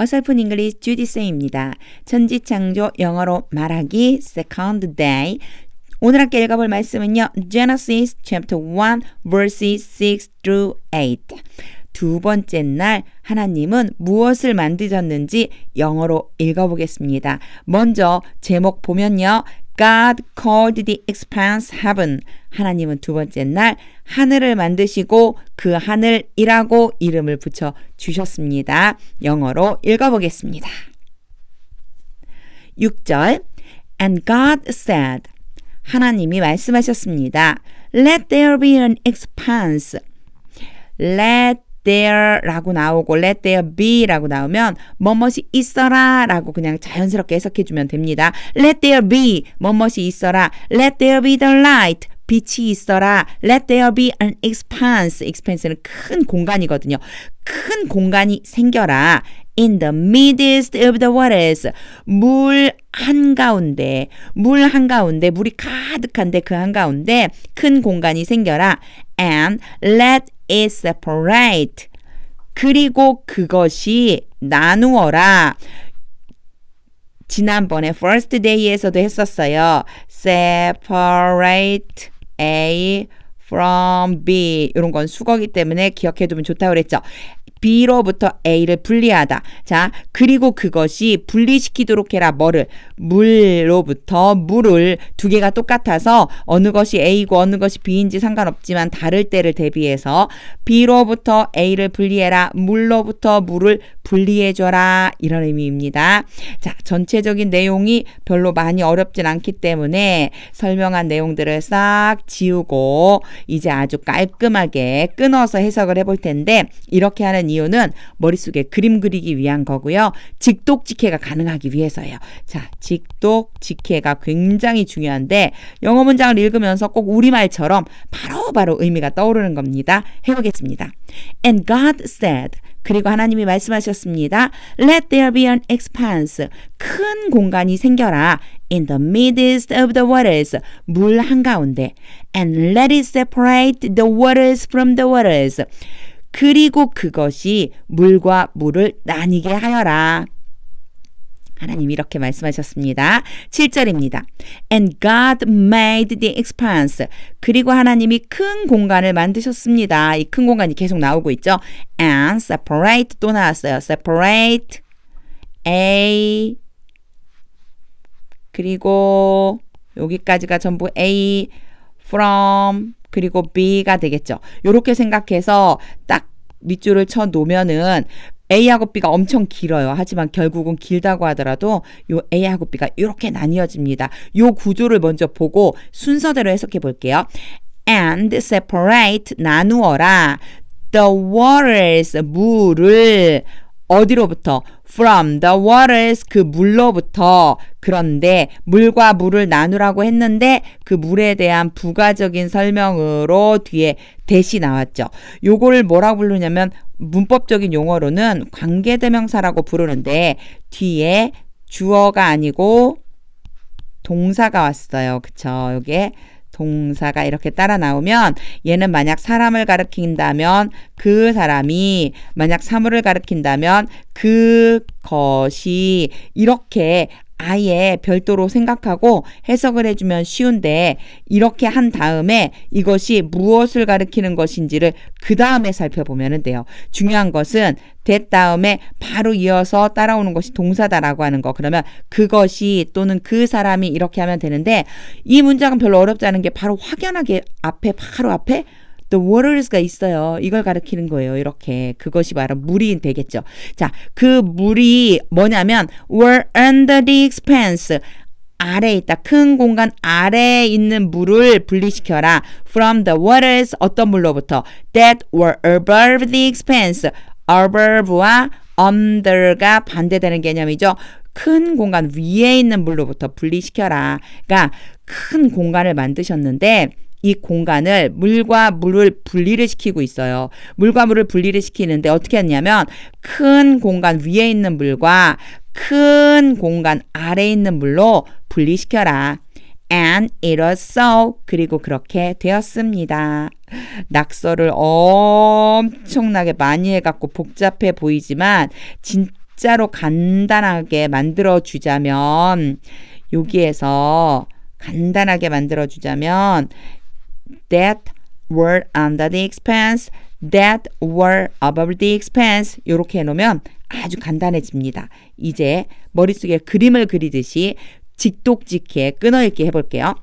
어설픈 잉글리시 주디쌤입니다. 천지창조 영어로 말하기 second day 오늘 함께 읽어볼 말씀은요. Genesis chapter 1 verses 6 through 8 두 번째 날 하나님은 무엇을 만드셨는지 영어로 읽어보겠습니다. 먼저 제목 보면요. God called the expanse heaven. 하나님은 두 번째 날 하늘을 만드시고 그 하늘이라고 이름을 붙여 주셨습니다. 영어로 읽어보겠습니다. 6절 And God said 하나님이 말씀하셨습니다. Let there be an expanse. Let there라고 나오고 let there be라고 나오면 뭐뭇이 있어라 라고 그냥 자연스럽게 해석해 주면 됩니다. let there be 뭐뭇이 있어라 let there be the light 빛이 있어라. Let there be an expanse. expanse는 큰 공간이거든요. 큰 공간이 생겨라. In the midst of the waters. 물 한가운데, 물 한가운데, 물이 가득한데 그 한가운데 큰 공간이 생겨라. And let it separate. 그리고 그것이 나누어라. 지난번에 first day에서도 했었어요. separate A from B 이런 건 수거기 때문에 기억해 두면 좋다고 그랬죠. B로부터 A를 분리하다. 자, 그리고 그것이 분리시키도록 해라. 뭐를? 물로부터 물을 두 개가 똑같아서 어느 것이 A고 어느 것이 B인지 상관없지만 다를 때를 대비해서 B로부터 A를 분리해라. 물로부터 물을 분리해줘라. 이런 의미입니다. 자, 전체적인 내용이 별로 많이 어렵진 않기 때문에 설명한 내용들을 싹 지우고 이제 아주 깔끔하게 끊어서 해석을 해볼 텐데 이렇게 하는 이유는 머릿속에 그림 그리기 위한 거고요. 직독 직해가 가능하기 위해서예요. 자, 직독 직해가 굉장히 중요한데 영어 문장을 읽으면서 꼭 우리말처럼 바로바로 바로 의미가 떠오르는 겁니다. 해보겠습니다. And God said 그리고 하나님이 말씀하셨습니다. Let there be an expanse. 큰 공간이 생겨라. In the midst of the waters. 물 한가운데. And let it separate the waters from the waters. 그리고 그것이 물과 물을 나뉘게 하여라. 하나님 이렇게 말씀하셨습니다. 7절입니다. And God made the expanse. 그리고 하나님이 큰 공간을 만드셨습니다. 이 큰 공간이 계속 나오고 있죠. And separate 또 나왔어요. separate A 그리고 여기까지가 전부 A from 그리고 B가 되겠죠. 이렇게 생각해서 딱 밑줄을 쳐 놓으면은 A하고 B가 엄청 길어요. 하지만 결국은 길다고 하더라도 요 A하고 B가 이렇게 나뉘어집니다. 요 구조를 먼저 보고 순서대로 해석해 볼게요. And separate 나누어라. The waters 물을 어디로부터? From the waters 그 물로부터 그런데 물과 물을 나누라고 했는데 그 물에 대한 부가적인 설명으로 뒤에 대시 나왔죠. 요거를 뭐라고 부르냐면 문법적인 용어로는 관계대명사라고 부르는데 뒤에 주어가 아니고 동사가 왔어요. 그쵸? 요게 동사가 이렇게 따라 나오면 얘는 만약 사람을 가리킨다면 그 사람이 만약 사물을 가리킨다면 그것이 이렇게 아예 별도로 생각하고 해석을 해주면 쉬운데 이렇게 한 다음에 이것이 무엇을 가리키는 것인지를 그 다음에 살펴보면 돼요. 중요한 것은 that 다음에 바로 이어서 따라오는 것이 동사다라고 하는 거. 그러면 그것이 또는 그 사람이 이렇게 하면 되는데 이 문장은 별로 어렵지 않은 게 바로 확연하게 앞에 바로 앞에 the waters가 있어요. 이걸 가리키는 거예요. 이렇게 그것이 바로 물이 되겠죠. 자, 그 물이 뭐냐면 were under the expanse 아래에 있다. 큰 공간 아래에 있는 물을 분리시켜라. From the waters 어떤 물로부터 that were above the expanse. above와 under가 반대되는 개념이죠. 큰 공간 위에 있는 물로부터 분리시켜라. 그러니까 큰 공간을 만드셨는데 이 공간을 물과 물을 분리를 시키고 있어요. 물과 물을 분리를 시키는데 어떻게 했냐면 큰 공간 위에 있는 물과 큰 공간 아래에 있는 물로 분리시켜라. And it was so. 그리고 그렇게 되었습니다. 낙서를 엄청나게 많이 해갖고 복잡해 보이지만, 진짜 진짜로 간단하게 만들어 주자면 여기에서 간단하게 만들어 주자면 that were under the expense, that were above the expense 이렇게 해놓으면 아주 간단해집니다. 이제 머릿속에 그림을 그리듯이 직독직해 끊어읽기 해볼게요.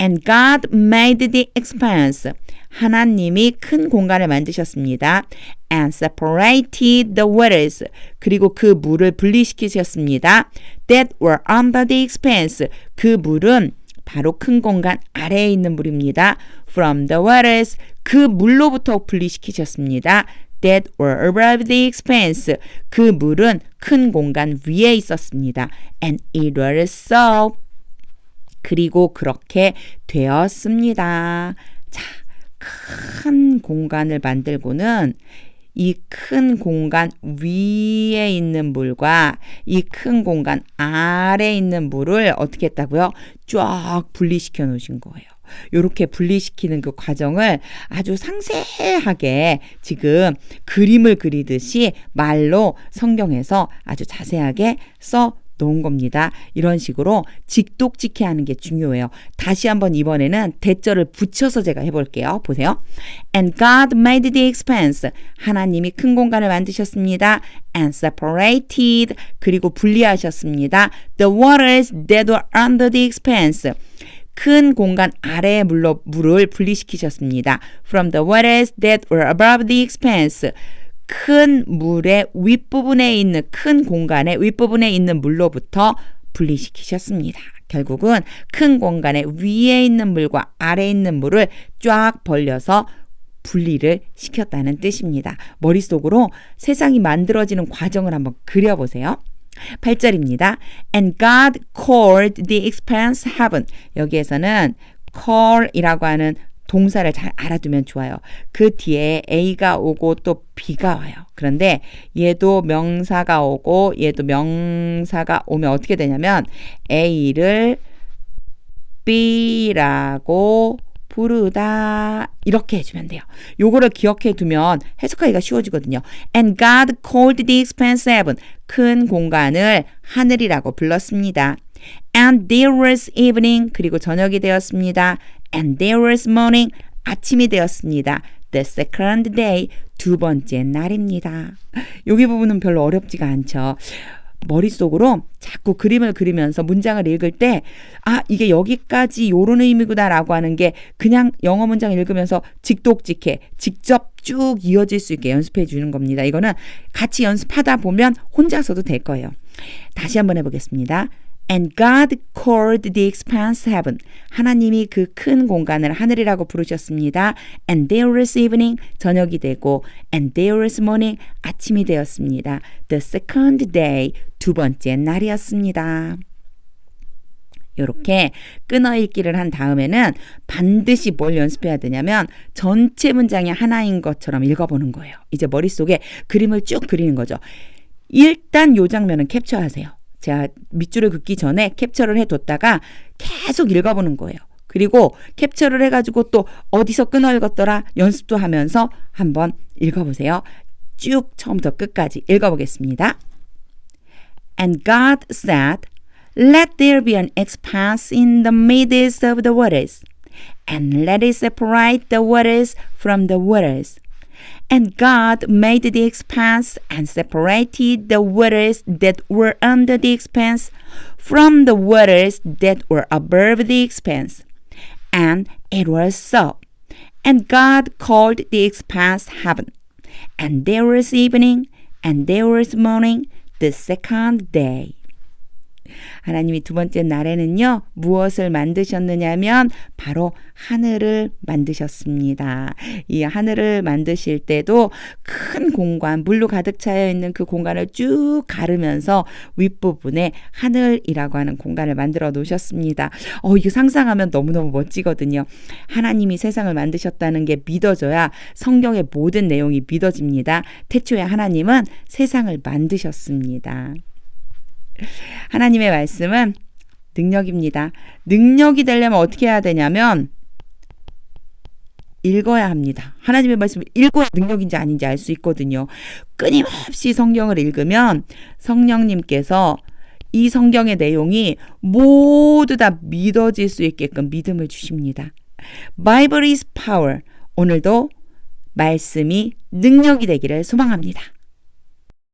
And God made the expanse. 하나님이 큰 공간을 만드셨습니다. And separated the waters. 그리고 그 물을 분리시키셨습니다. That were under the expanse. 그 물은 바로 큰 공간 아래에 있는 물입니다. From the waters. 그 물로부터 분리시키셨습니다. That were above the expanse. 그 물은 큰 공간 위에 있었습니다. And it was so. 그리고 그렇게 되었습니다. 자, 큰 공간을 만들고는 이 큰 공간 위에 있는 물과 이 큰 공간 아래에 있는 물을 어떻게 했다고요? 쫙 분리시켜 놓으신 거예요. 이렇게 분리시키는 그 과정을 아주 상세하게 지금 그림을 그리듯이 말로 성경에서 아주 자세하게 써 놓은 겁니다. 이런 식으로 직독직해 하는 게 중요해요. 다시 한번 이번에는 대절을 붙여서 제가 해볼게요. 보세요. And God made the expanse. 하나님이 큰 공간을 만드셨습니다. And separated. 그리고 분리하셨습니다. The waters that were under the expanse. 큰 공간 아래의 물로 물을 분리시키셨습니다. From the waters that were above the expanse. 큰 물의 윗부분에 있는 큰 공간의 윗부분에 있는 물로부터 분리시키셨습니다. 결국은 큰 공간의 위에 있는 물과 아래에 있는 물을 쫙 벌려서 분리를 시켰다는 뜻입니다. 머릿속으로 세상이 만들어지는 과정을 한번 그려보세요. 8절입니다. And God called the expanse heaven. 여기에서는 call이라고 하는 동사를 잘 알아두면 좋아요. 그 뒤에 A가 오고 또 B가 와요. 그런데 얘도 명사가 오고 얘도 명사가 오면 어떻게 되냐면 A를 B라고 부르다 이렇게 해주면 돼요. 요거를 기억해 두면 해석하기가 쉬워지거든요. And God called the expanse heaven. 큰 공간을 하늘이라고 불렀습니다. And there was evening. 그리고 저녁이 되었습니다. And there was morning. 아침이 되었습니다. The second day. 두 번째 날입니다. 여기 부분은 별로 어렵지가 않죠. 머릿속으로 자꾸 그림을 그리면서 문장을 읽을 때, 아, 이게 여기까지 요런 의미구나라고 하는 게 그냥 영어 문장 읽으면서 직독직해, 직접 쭉 이어질 수 있게 연습해 주는 겁니다. 이거는 같이 연습하다 보면 혼자서도 될 거예요. 다시 한번 해보겠습니다. And God called the expanse heaven. 하나님이 그 큰 공간을 하늘이라고 부르셨습니다. And there was evening. 저녁이 되고 and there was morning. 아침이 되었습니다. The second day. 두 번째 날이었습니다. 이렇게 끊어 읽기를 한 다음에는 반드시 뭘 연습해야 되냐면 전체 문장이 하나인 것처럼 읽어보는 거예요. 이제 머릿속에 그림을 쭉 그리는 거죠. 일단 요 장면은 캡처하세요. 제가 밑줄을 긋기 전에 캡처를 해뒀다가 계속 읽어보는 거예요. 그리고 캡처를 해가지고 또 어디서 끊어 읽었더라 연습도 하면서 한번 읽어보세요. 쭉 처음부터 끝까지 읽어보겠습니다. And God said, Let there be an expanse in the midst of the waters, and let it separate the waters from the waters. And God made the expanse and separated the waters that were under the expanse from the waters that were above the expanse. And it was so. And God called the expanse heaven. And there was evening, and there was morning, the second day. 하나님이 두 번째 날에는요, 무엇을 만드셨느냐면, 바로 하늘을 만드셨습니다. 이 하늘을 만드실 때도 큰 공간, 물로 가득 차여 있는 그 공간을 쭉 가르면서 윗부분에 하늘이라고 하는 공간을 만들어 놓으셨습니다. 어, 이거 상상하면 너무너무 멋지거든요. 하나님이 세상을 만드셨다는 게 믿어져야 성경의 모든 내용이 믿어집니다. 태초에 하나님은 세상을 만드셨습니다. 하나님의 말씀은 능력입니다. 능력이 되려면 어떻게 해야 되냐면 읽어야 합니다. 하나님의 말씀을 읽어야 능력인지 아닌지 알 수 있거든요. 끊임없이 성경을 읽으면 성령님께서 이 성경의 내용이 모두 다 믿어질 수 있게끔 믿음을 주십니다. Bible is power. 오늘도 말씀이 능력이 되기를 소망합니다.